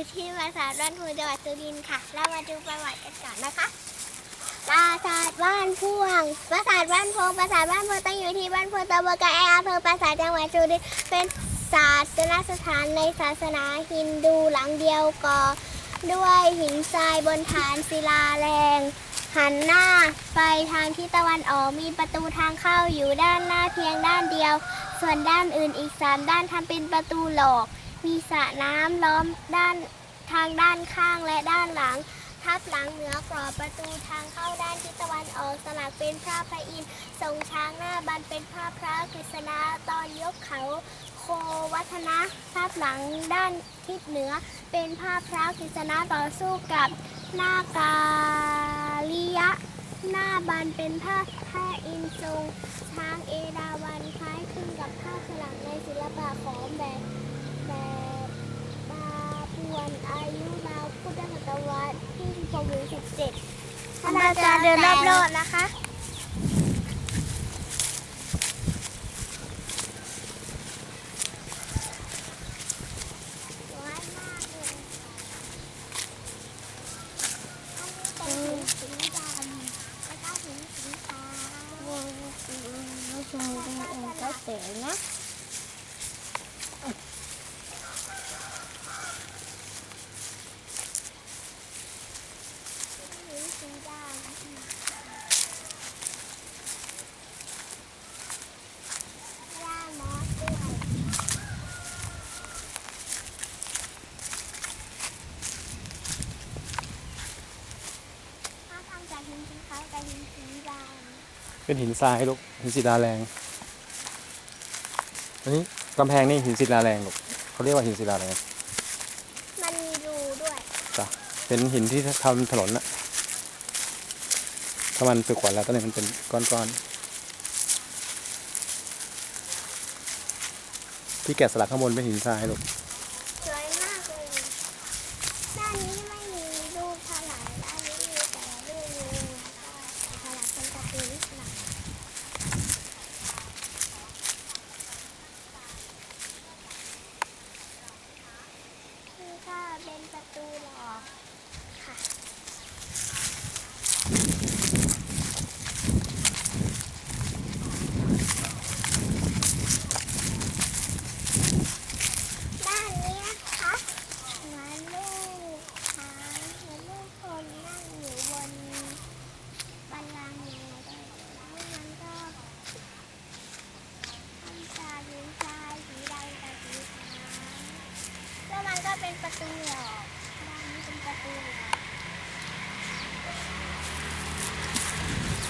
อยู่ที่ปราสาทบ้านพูจังหวัดสุรินทร์ค่ะ เรามาดูประวัติกันก่อนนะคะ ปราสาทบ้านพวง ปราสาทบ้านพวง ปราสาทบ้านพวงตั้งอยู่ที่บ้านพวงตำบลกระแออำเภอปราสาทจังหวัดสุรินทร์ เป็นศาสนสถานในศาสนาฮินดูหลังเดียวก่อด้วยหินทรายบนฐานศิลาแรง หันหน้าไปทางทิศตะวันออก มีประตูทางเข้าอยู่ด้านหน้าเพียงด้านเดียว ส่วนด้านอื่นอีกสามด้านทำเป็นประตูหลอก มีสระน้ำล้อมด้านทางด้านข้างและด้านหลัง ทับหลังเหนือกรอบประตูทางเข้าด้านทิศตะวันออกสลักเป็นพระพระอินทร์ทรงช้างหน้าบันเป็นพระพระกฤษณะตอนยกเขาโควัฒนะทับหลังด้านทิศเหนือ เป็นภาพพระกฤษณะต่อสู้กับหน้ากาลิยะ หน้าบันเป็นภาพพระอินทร์ทรงช้างเอราวัณคล้ายคลึงกับภาพสลักในศิลปะของแบบ แบาปวนอายุราวพุทธศตวรรษที่พงศ์สิบเจ็ดคณาจารย์เดินรอบโลกนะคะ สวยมากเลยค่ะอันนี้เป็นหินสีดำแล้วก็หินสีขาวไม่ใช่ได้เองก็เสียนะหินสีดำย่ามอสด้วย ถ้าทำจากหินสีขาวกับหินสีด เป็นหินทรายลูกหินศิลาแรง อันนี้กำแพงนี่หินศิลาแรงลูกเขาเรียกว่าหินศิลาแรงำมันมีรูด้วยจ้ะเป็นหินที่ทำถนนน่ะถ้ามันสึกกว่าแล้วตอนนี้มันเป็นก้อนๆที่แกะสลักข้างบนเป็นหินทรายลูก สวยมากเลย ด้านนี้ไม่มีรูปเท่าไหร่ด้านนี้มีแต่รูปงูแล้วก็สลักเป็นการ์ตูนนิดหน่อยนี่ก็ เป็นประตูหลอกค่ะ ด้านนี้นะคะเหมือนลูกช้างเหมือนลูกคนนั่งอยู่บนบันลังก์อยู่เลยแล้วมันก็ทำจากหินทรายสีดำกับสีขาวแล้วมันก็เป็นประตูหลอกด้านนี้เป็นประตูหลอก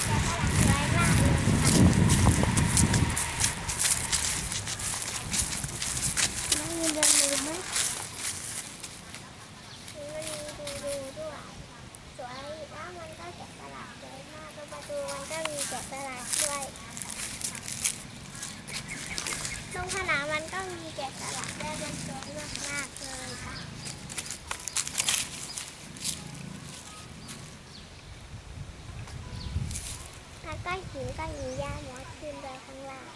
แต่ก็หลักสวยมากเลยค่ะไม่มีเดินลืมไหม มันมีดูดูด้วย สวยแล้วมันก็แกะสลักสวยมากตรงประตูมันก็มีแกะสลักด้วยตรง ผนังมันก็มีแกะสลักด้วยมันสวยมากมากๆเลยค่ะ แล้วก็หินก็หินย่ามอสขึ้นไปข้างล่าง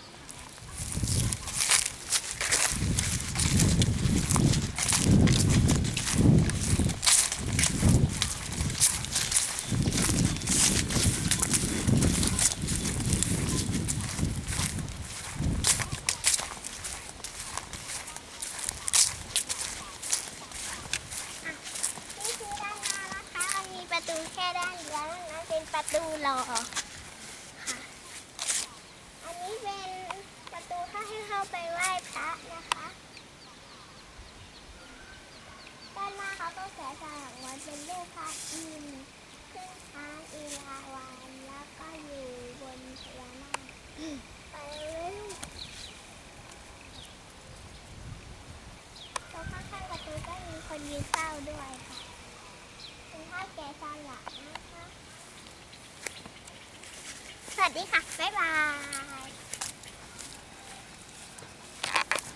นี่คือด้านหน้านะคะ มันมีประตูแค่ด้านเดียวนั่นเประตูหล่อค่ะ อันนี้เป็นประตูเข้าให้เข้าไปไหว้พระนะคะด้านหน้าเขาก็แกะสลักไว้เป็นรูปพระอินทร์ขึ้นช้างอีลาวันแล้วก็อยู่บนพญานาคไปเลยตรงข้างๆประตูก็มีคนยืนเฝ้าด้วยค่ะเป็นภาพแกะสลักนะคะ ส วัสดีค่ะ บ๊ายบาย